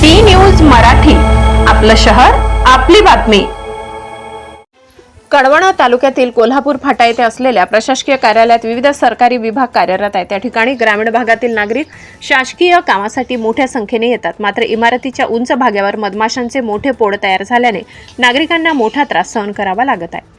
C news Marathi. आपलं शहर आपली बातमी. कडवणा तालुक्यातील कोल्हापूर फाटा येथे असलेल्या प्रशासकीय कार्यालयात विविध सरकारी विभाग कार्यरत आहेत. त्या ठिकाणी ग्रामीण भागातील नागरिक शासकीय कामासाठी मोठ्या संख्येने येतात. मात्र इमारतीच्या उंच भागावर मधमाशांचे मोठे पोळ तयार झाल्याने नागरिकांना मोठा त्रास सहन करावा लागत आहे.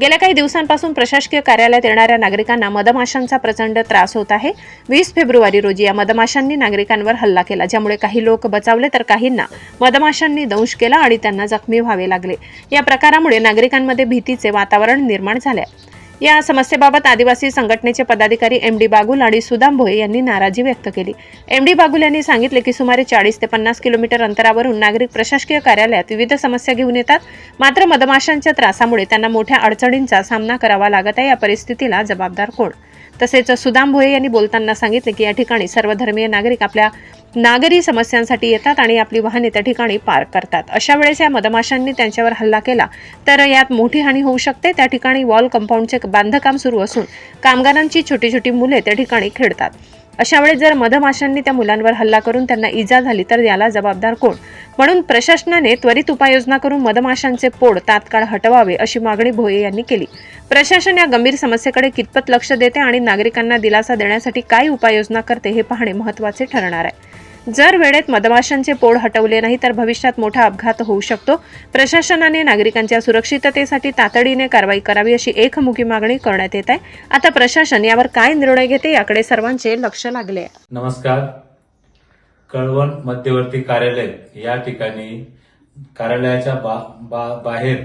गेल्या काही दिवसांपासून प्रशासकीय कार्यालयात येणाऱ्या नागरिकांना मधमाशांचा प्रचंड त्रास होत आहे वीस फेब्रुवारी रोजी या मधमाशांनी नागरिकांवर हल्ला केला ज्यामुळे काही लोक बचावले तर काहींना मधमाशांनी दंश केला आणि त्यांना जखमी व्हावे लागले या प्रकारामुळे नागरिकांमध्ये भीतीचे वातावरण निर्माण झाले आहे. या समस्येबाबत आदिवासी संघटनेचे पदाधिकारी एम डी बागुल आणि सुदाम भोये यांनी नाराजी व्यक्त केली. एम डी बागुल यांनी सांगितले की सुमारे चाळीस ते पन्नास किलोमीटर अंतरावरून नागरिक प्रशासकीय कार्यालयात विविध समस्या घेऊन येतात. मात्र मधमाशांच्या त्रासामुळे त्यांना मोठ्या अडचणींचा सामना करावा लागत आहे या परिस्थितीला जबाबदार कोण? तसेच सुदाम भोये यांनी बोलताना सांगितले की या ठिकाणी सर्वधर्मीय नागरिक आपल्या नागरी समस्यांसाठी येतात आणि आपली वाहने त्या ठिकाणी पार्क करतात. अशा वेळेस या मधमाशांनी त्यांच्यावर हल्ला केला. तर यात मोठी हानी होऊ शकते. त्या ठिकाणी वॉल कंपाऊंडचे बांधकाम सुरू असून कामगारांची छोटी छोटी मुले त्या ठिकाणी खेळतात. अशा वेळेस जर मधमाशांनी त्या मुलांवर हल्ला करून त्यांना इजा झाली तर याला जबाबदार कोण? म्हणून प्रशासनाने त्वरित उपाययोजना करून मधमाशांचे पोड तात्काळ हटवावे अशी मागणी भोये यांनी केली. प्रशासन या गंभीर समस्येकडे कितपत लक्ष देते आणि नागरिकांना दिलासा देण्यासाठी काय उपाययोजना करते हे पाहणे महत्त्वाचे ठरणार आहे. जर वेळेत मधमाशांचे पोळ हटवले नाही तर भविष्यात मोठा अपघात होऊ शकतो. प्रशासनाने नागरिकांच्या सुरक्षिततेसाठी तातडीने कारवाई करावी अशी एकमुखी मागणी करण्यात येत आहे. आता प्रशासन यावर काय निर्णय घेते याकडे सर्वांचे लक्ष लागले नमस्कार. कळवण मध्यवर्ती कार्यालय या ठिकाणी कार्यालयाच्या बा, बा, बाहेर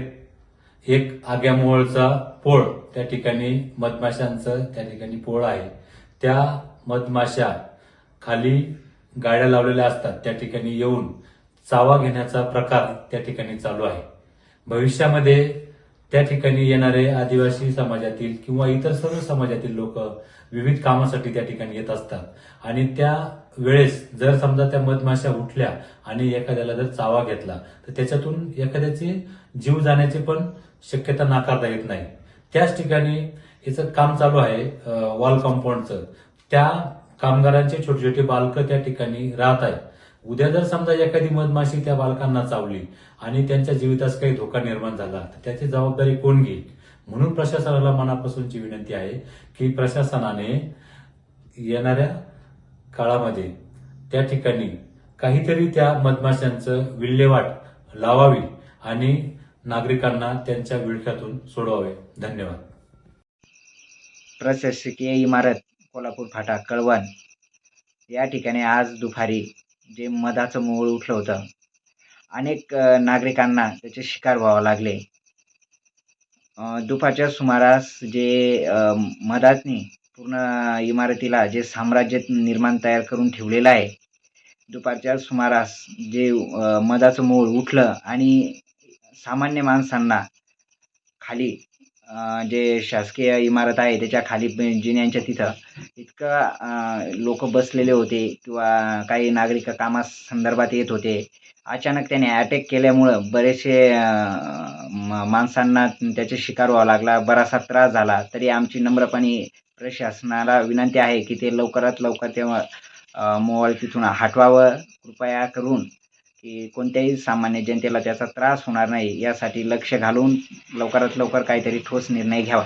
एक आग्यामोळचा पोळ त्या ठिकाणी मधमाशांचं त्या ठिकाणी पोळ आहे. त्या मधमाशा खाली गाड्या लावलेल्या असतात त्या ठिकाणी येऊन चावा घेण्याचा प्रकार त्या ठिकाणी चालू आहे. भविष्यामध्ये त्या ठिकाणी येणारे आदिवासी समाजातील किंवा इतर सर्व समाजातील लोक विविध कामासाठी त्या ठिकाणी येत असतात. आणि त्या वेळेस जर समजा त्या मधमाशा उठल्या आणि एखाद्याला जर चावा घेतला तर त्याच्यातून एखाद्याचे जीव जाण्याची पण शक्यता नाकारता येत नाही. त्याच ठिकाणी याचं काम चालू आहे वॉल कंपाऊंडचं. त्या कामगारांचे छोटे छोटे बालकं त्या ठिकाणी राहत आहेत. उद्या जर समजा एखादी मधमाशी त्या बालकांना चावली आणि त्यांच्या जीवितास काही धोका निर्माण झाला तर त्याची जबाबदारी कोण घेईल? म्हणून प्रशासनाला मनापासूनची विनंती आहे की प्रशासनाने येणाऱ्या काळामध्ये त्या ठिकाणी काहीतरी त्या मधमाशांचं विल्हेवाट लावावी आणि नागरिकांना त्यांच्या विळख्यातून सोडवावे. धन्यवाद. प्रशासकीय इमारत कोल्हापूर फाटा कळवण. या ठिकाणी आज दुपारी जे मधाचं मोळ उठलं होतं अनेक नागरिकांना त्याचे शिकार व्हावं लागले. दुपारच्या सुमारास जे मधातनी पूर्ण इमारतीला जे साम्राज्य निर्माण तयार करून ठेवलेलं आहे दुपारच्या सुमारास जे मधाचं मोळ उठलं आणि सामान्य माणसांना खाली जे शासकीय इमारत आहे त्याच्याखाली जिन्यांच्या तिथं इतकं लोक बसलेले होते किंवा काही नागरिक कामासंदर्भात येत होते. अचानक त्याने अटॅक केल्यामुळं बरेचसे म- माणसांना त्याचे शिकार व्हावा लागला. बराचसा त्रास झाला. तरी आमची नम्रपणे प्रशासनाला विनंती आहे की ते लवकरात लवकर तेव्हा मोबाईल तिथून हटवावं. कृपया करून की कोणत्याही सामान्य जनतेला त्याचा त्रास होणार नाही यासाठी लक्ष घालून लवकरात लवकर काहीतरी ठोस निर्णय घ्यावा.